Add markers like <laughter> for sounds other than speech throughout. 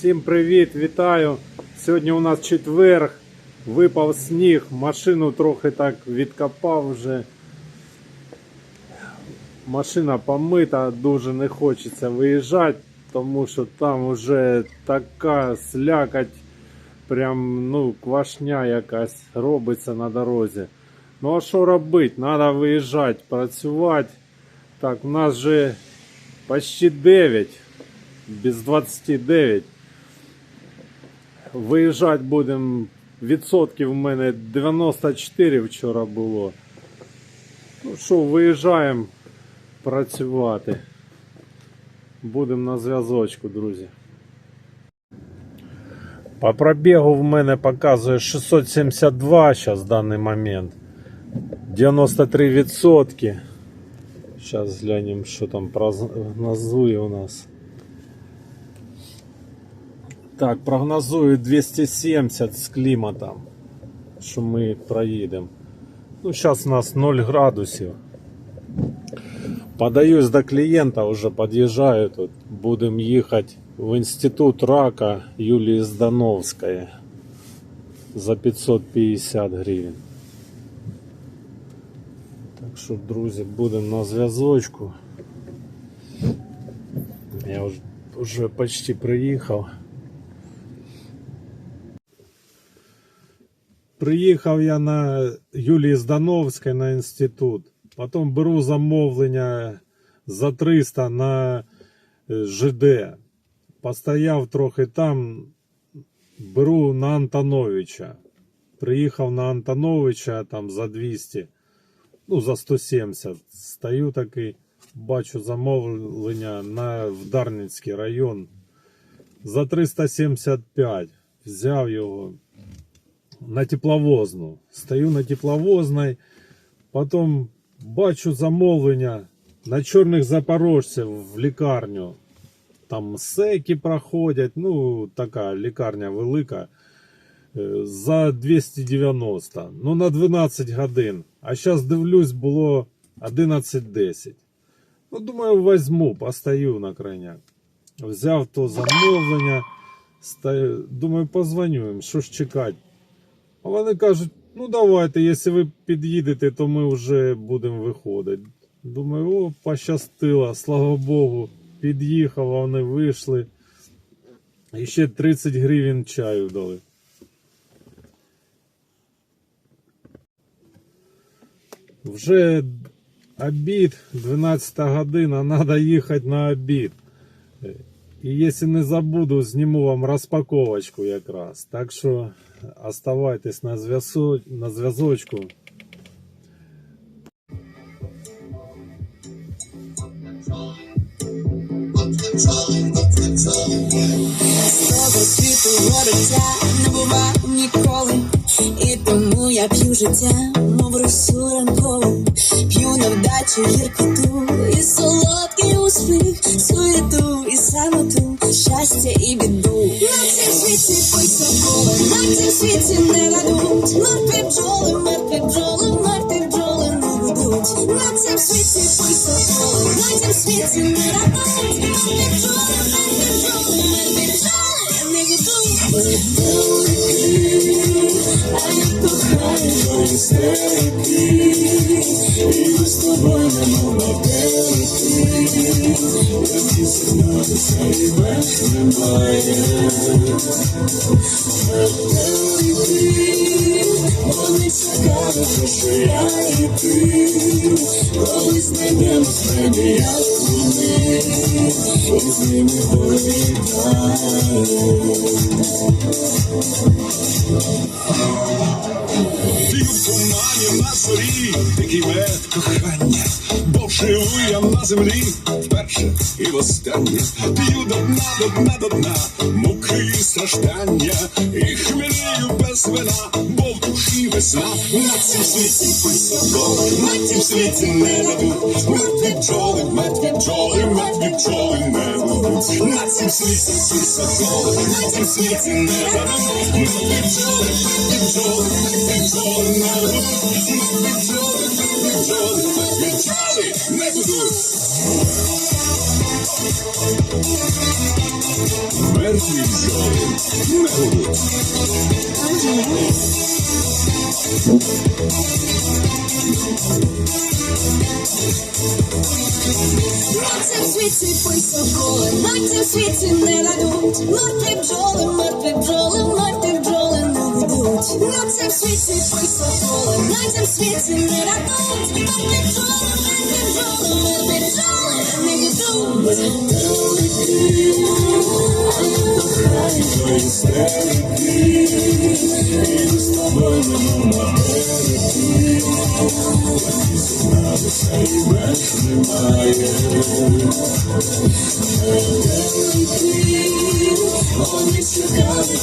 Всім привіт, вітаю. Сьогодні у нас четверг, випав сніг, машину трохи так відкопав вже. Машина помита, дуже не хочеться виїжджати, тому що там вже така слякоть, прям ну, квашня якась робиться на дорозі. Ну а що робити? Треба виїжджати, працювати. Так, у нас же почти 9, без 29. Виїжджати будемо. Відсотків в мене 94 вчора було. Ну що, виїжджаємо працювати. Будемо на зв'язочку, друзі. По пробігу в мене показує 672 зараз в даний момент. 93%. Сейчас глянем, что там прогнозує у нас. Так, прогнозує 270 з кліматом, що ми проїдемо. Ну, зараз у нас 0 градусів. Подаюсь до клієнта, вже під'їжджаю тут. Будемо їхати в інститут рака Юлії Здановської за 550 гривень. Так що, друзі, будемо на зв'язочку. Я вже, вже почти приїхав. Приїхав я на Юлії Здановської на інститут. Потім беру замовлення за 300 на е, ЖД. Постояв трохи там, беру на Антоновича. Приїхав на Антоновича там за 200 ну, за 170. Стою такий, бачу замовлення на в Дарницький район. За 375 взяв його на тепловозну. Стою на тепловозній, потім бачу замовлення на чорних запорожців в лікарню. Там секи проходять, ну, така лікарня велика. Е, За 290. Ну, на 12 годин. А зараз дивлюсь, було 11.10. Ну, думаю, возьму, постою на крайняк. Взяв то замовлення. Думаю, позвоню їм, що ж чекати. А вони кажуть, ну давайте, якщо ви під'їдете, то ми вже будемо виходити. Думаю, о, пощастило, слава Богу. Під'їхав, вони вийшли. І ще 30 гривень чаю дали. Вже обід, 12 година, треба їхати на обід. І якщо не забуду, зніму вам розпаковочку якраз. Так що оставайтесь на, зв'язку. на зв'язочку. Того світу вороття не бува ніколи, і тому я п'ю життя, мов росу ранкову, п'ю невдачу, гіркоту, і солодкий успіх, суєту і самоту, щастя і біду. На цім світі пий собою, на цім світі не дадуть, мертві бджоли, мертві бджоли, мертві бджоли не ведуть. На цім світі пий собою, на цім світі не бджоли, мертві бджоли, степи, і без тобою не мова пелки, які і верх немає. Вони чекали, що я і ти, коли знайдемо в як вони, і з ними політаємо. П'ю в тумані на зорі, такий мед кохання, бо живу я на землі вперше і востаннє. П'ю до дна, до дна, до дна, муки і страждання, і хмелію без вина, бо в душі весна. На цім світі високо, на цім світі не дадуть. Мертві бджоли, мертві бджоли, мертві бджоли не дадуть. На цім світі високо, на цім світі не дадуть. Мертві бджоли, мертві бджоли, мертві бджоли не дадуть. Мертві бджоли, мертві бджоли не дадуть. Мертві бджоли не гудуть. Мертві в світі писоколи, мертві в світі не дадуть. Мертві бджоли, мертві бджоли, мертві не гудуть. Мертві в світі писоколи, мертві в світі не дадуть. Мертві бджоли, мертві бджоли, мертві бджоли не Вони шукали,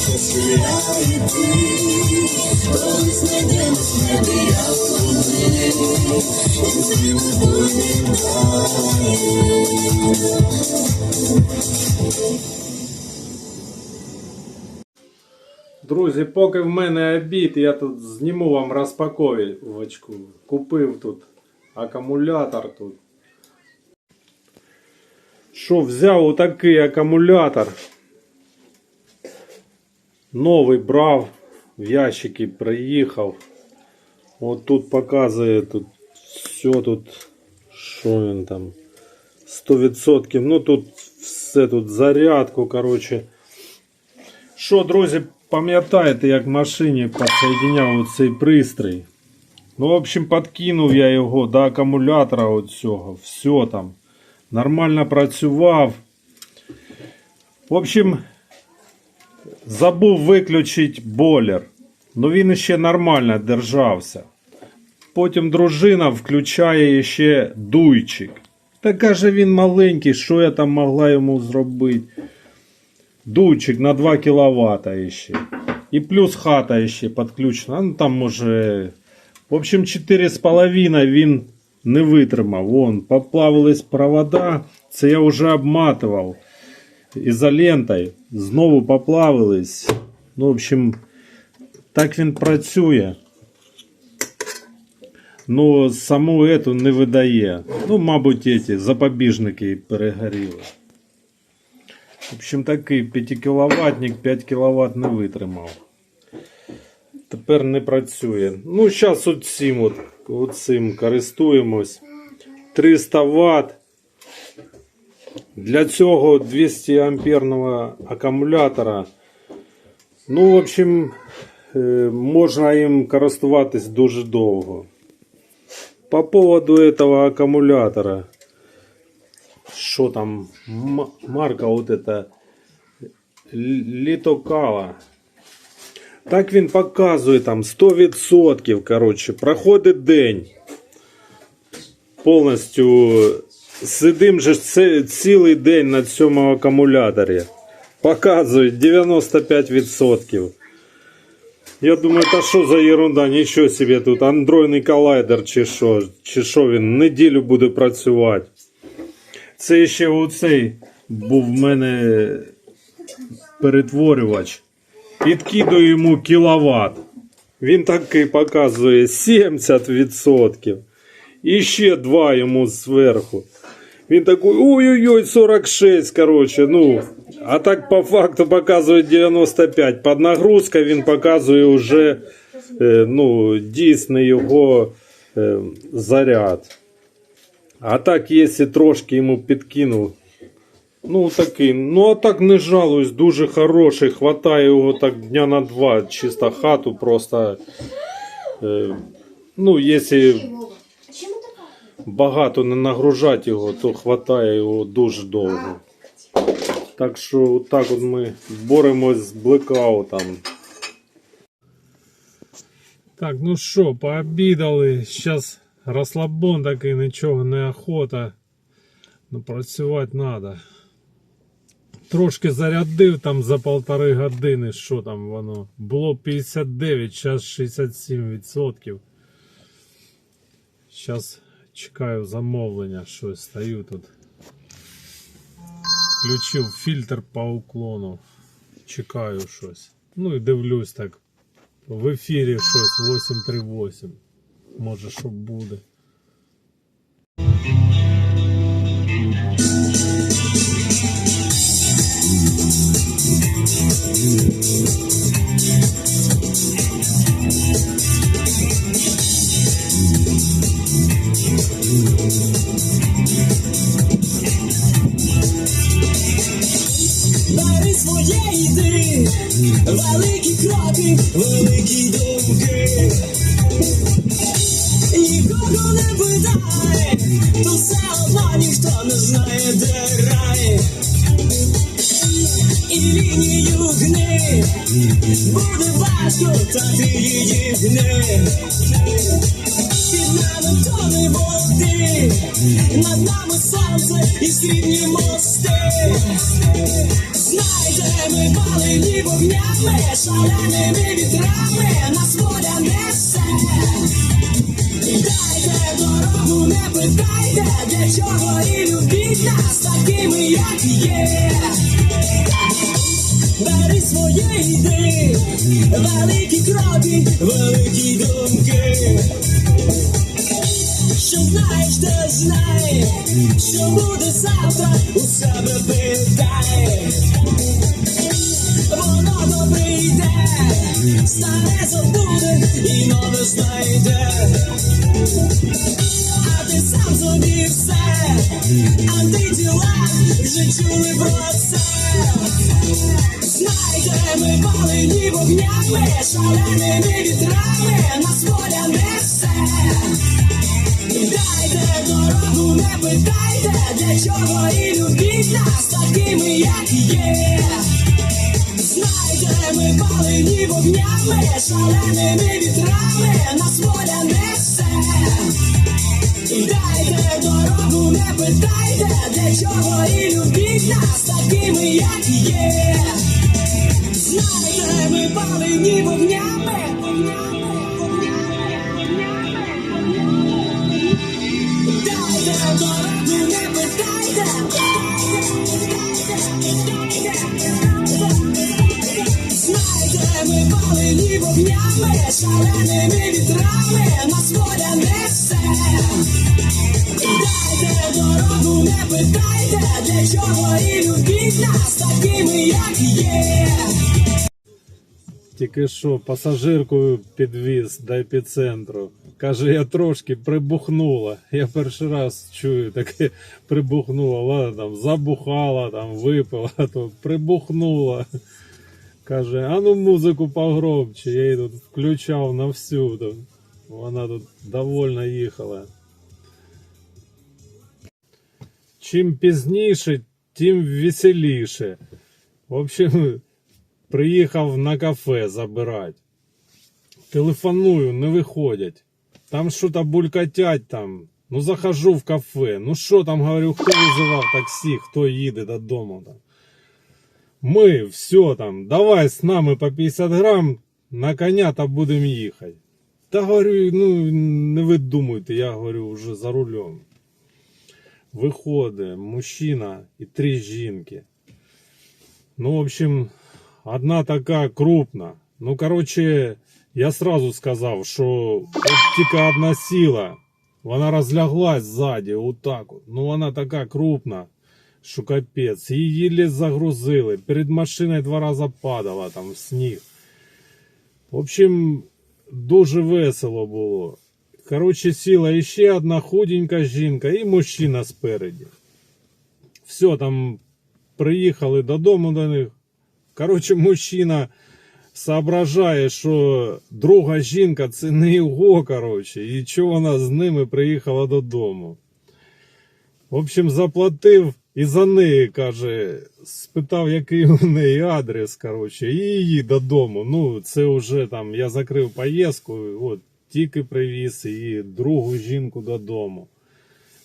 Друзі, поки в мене обід, я тут зніму вам розпаковочку. Купив тут акумулятор тут. Що, взяв отакий акумулятор. Новий брав, в ящики приїхав. От тут показує тут все тут, що він там. 100%. Ну тут все тут зарядку, короче. Що, друзі, пам'ятаєте, як в машині підсоєдиняв цей пристрій? Ну, в общем, подкинув я його до акумулятора от цього. Все там. Нормально працював. В общем, забув виключити бойлер. Ну він ще нормально держався. Потім дружина включає ще дуйчик. Та каже він маленький, що я там могла йому зробити. Дуйчик на 2 кВт ще. І плюс хата ще підключена. Ну там може. В общем, 4,5 він не витримав. Вон, поплавились провода. Це я вже обматував ізолентою. Знову поплавились. Ну, в общем, так він працює. Ну, саму эту не видає. Ну, мабуть, ці запобіжники перегоріли. В общем, такий 5 кВт, 5 кВт не витримав. Тепер не працює. Ну, зараз от, оцим користуємось. 300 Вт. Для цього 200 амперного акумулятора. Ну, в общем, е, можна їм користуватись дуже довго. По поводу этого аккумулятора. Что там? Марка вот эта Літокала. Так він показує там 100%. Коротше, проходить день. Повністю сидим же цілий день на цьому акумуляторі. Показує 95%. Я думаю, та що за ерунда, нічого собі тут. Андроїдний колайдер чи що, чи що він неділю буде працювати. Це ще оцей був в мене перетворювач. Підкидаю йому кіловат. Він такий показує 70%. І ще 2 йому зверху. Він такий, ой-ой-ой, 46, короче, ну. А так по факту показує 95. Під нагрузкою він показує вже е, ну, дійсний його е, заряд. А так, якщо трошки йому підкинув, ну такий, ну а так не жалуюсь, дуже хороший, хватає його так дня на два, чисто хату просто. Е, ну, якщо багато не нагружати його, то хватає його дуже довго. Так що так от ми боремось з блекаутом. Так, ну що, пообідали. Зараз розслабон такий, нічого не охота. Ну, працювати треба. Трошки зарядив там за полтори години, що там воно. Було 59, зараз 67%. Зараз Чекаю замовлення, щось стою тут. Включив фільтр по уклону. Чекаю щось. Ну і дивлюсь так. В ефірі щось 838. Може що буде. Над нами сонце і срібні мости. Знайте, ми палені вогнями, шаленими вітрами, нас воля несе. Дайте дорогу, не питайте, для чого і любіть нас такими, як є. Бери своє йди, великі кроки, великі думки. Що знаєш, ти знай, що буде завтра, у себе питай. Воно то прийде, старе забуде і нове знайде. А ти сам собі все, антитіла вже чули про це. Знайте, ми палені вогнями, шаленими вітрами, нас воля несе. Дайте дорогу, не питайте, для чого і любіть нас такими, як є. Знайте, ми палені вогнями, шаленими вітрами, нас воля несе. Дайте дорогу, не питайте, для чого і любіть нас такими, як є. Знайте, ми палені вогнями, вогнями, вогнями, шаленими вітрами, нас воля несе. Дорогу, не питайте, для чого і любіть нас такими, як є. Тільки що пасажирку підвіз до епіцентру. Каже, я трошки прибухнула. Я перший раз чую таке прибухнула. Ладно, там забухала, там випила, <laughs> то прибухнула. Каже, а ну музику погромче. Я її тут включав на всю. Тут. Вона тут довольно їхала. Чим пізніше, тим веселіше. В общем, <laughs> приїхав на кафе забирати. Телефоную, не виходять. Там що-то булькотять там. Ну захожу в кафе. Ну що там, говорю, хто визивав таксі, хто їде додому там. Ми, все там, давай з нами по 50 грам на коня та будемо їхати. Та говорю, ну не видумуйте, я говорю, вже за рулем. Виходить мужчина і три жінки. Ну, в общем, одна така крупна. Ну, короче, я сразу сказав, що от тільки одна сила. Вона розляглась ззаді, отак от. Ну, вона така крупна, Що капець. Її їлі загрузили. Перед машиною два рази падала там в сніг. В общем, дуже весело було. Короче, сіла іще одна худенька жінка і мужчина спереді. Все, там приїхали додому до них. Коротше, мужчина соображає, що друга жінка це не його, коротше, і чого вона з ними приїхала додому. В общем, заплатив і за неї, каже, спитав, який у неї адрес, коротше, і її додому. Ну, це вже там, я закрив поїздку, от, тільки привіз її другу жінку додому.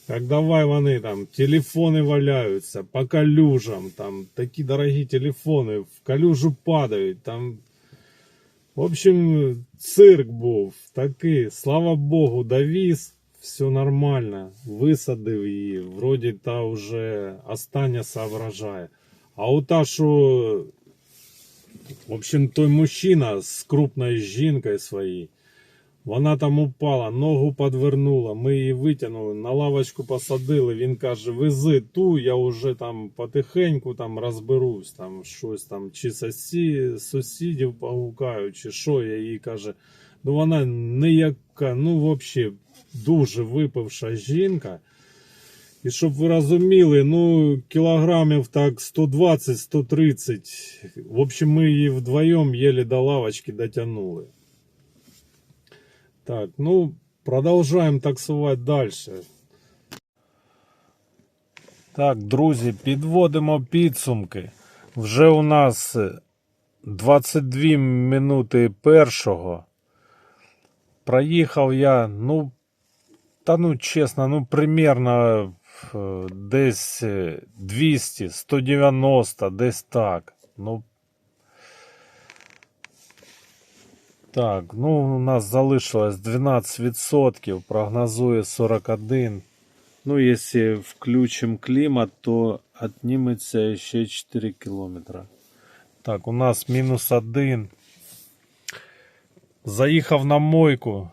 Как давай вони там, телефони валяються по калюжам, там такі дорогі телефони в калюжу падають, там. В общем, цирк був такий, слава Богу, довіз, все нормально, висадив її, вроді та вже остання соображає. А у та, що, в общем, той мужчина з крупною жінкою своєю, вона там упала, ногу подвернула, ми її витягнули, на лавочку посадили. Він каже: вези ту, я вже там потихеньку там розберусь, там щось там, чи сусі, сусідів погукаю, чи що. Я їй каже, ну вона ніяка, ну взагалі дуже випивша жінка. І щоб ви розуміли, ну, кілограмів так 120-130. В общем, ми її вдвоєм єлі до лавочки дотягнули. Так, ну, продовжуємо таксувати далі. Так, друзі, підводимо підсумки. Вже у нас 22 минути першого. Проїхав я, ну, та ну чесно, ну примерно е, десь е, 200, 190, десь так. Ну, так, ну у нас залишилось 12%, прогнозує 41. Ну, если включим климат, то отнимется ще 4 кілометра. Так, у нас мінус 1. Заїхав на мойку.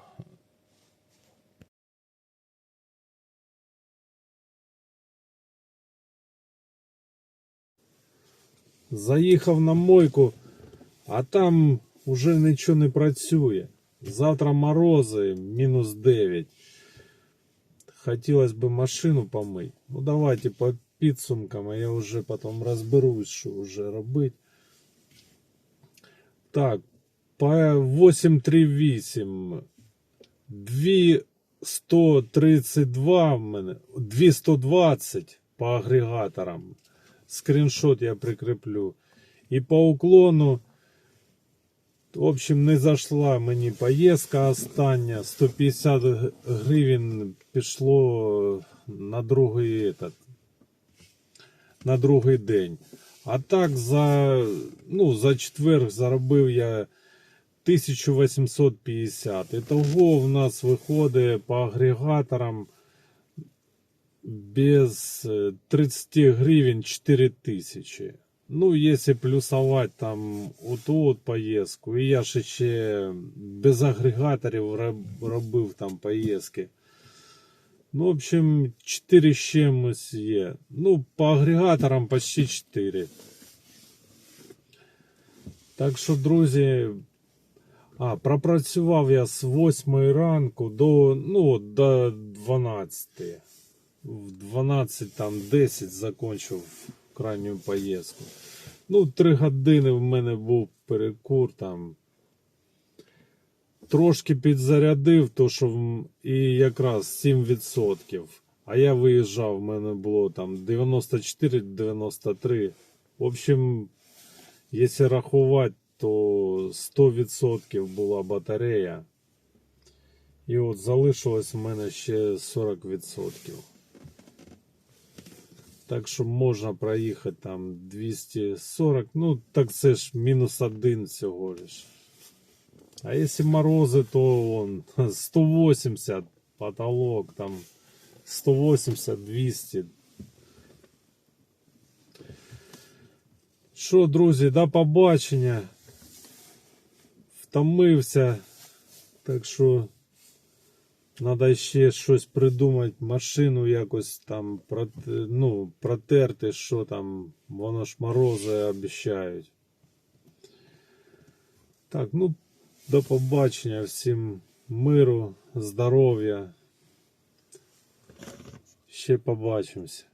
Заїхав на мойку, а там уже нічого не працює. Завтра морози, мінус 9. Хотілося б машину помити. Ну давайте по підсумкам, а я вже потім розберусь, що вже робити. Так, по 838. 232 в мене, 220 по агрегаторам. Скріншот я прикріплю. І по уклону в общем, не зайшла мені поїздка остання. 150 гривень пішло на другий, этот, на другий день. А так за, ну, за четверг заробив я 1850. Ітого в нас виходить по агрегаторам без е, 30 гривень 4000. Ну, если плюсовать там оту от поїздку, і я ж ще без агрегаторів роб- робив там поїздки. Ну, в общем, 4 з чимось є. Ну, по агрегаторам почти 4. Так що, друзі, А, пропрацював я з 8 ранку до, ну, до 12. В 12 там 10 закончив крайню поїздку. Ну, 3 години в мене був перекур там. Трошки підзарядив, то що і якраз 7%. А я виїжджав, в мене було там 94-93. В общем, якщо рахувати, то 100% була батарея. І от залишилось в мене ще 40%. Так що можна проїхати там 240, ну так це ж мінус один всього лиш. А якщо морози, то вон <laughs> 180 потолок, там 180-200. Що, друзі, до побачення. Втомився. Так що Надо ще щось придумати, машину якось там ну, протерти, що там, воно ж морози обіцяють. Так, ну, до побачення, всім миру, здоров'я. Ще побачимося.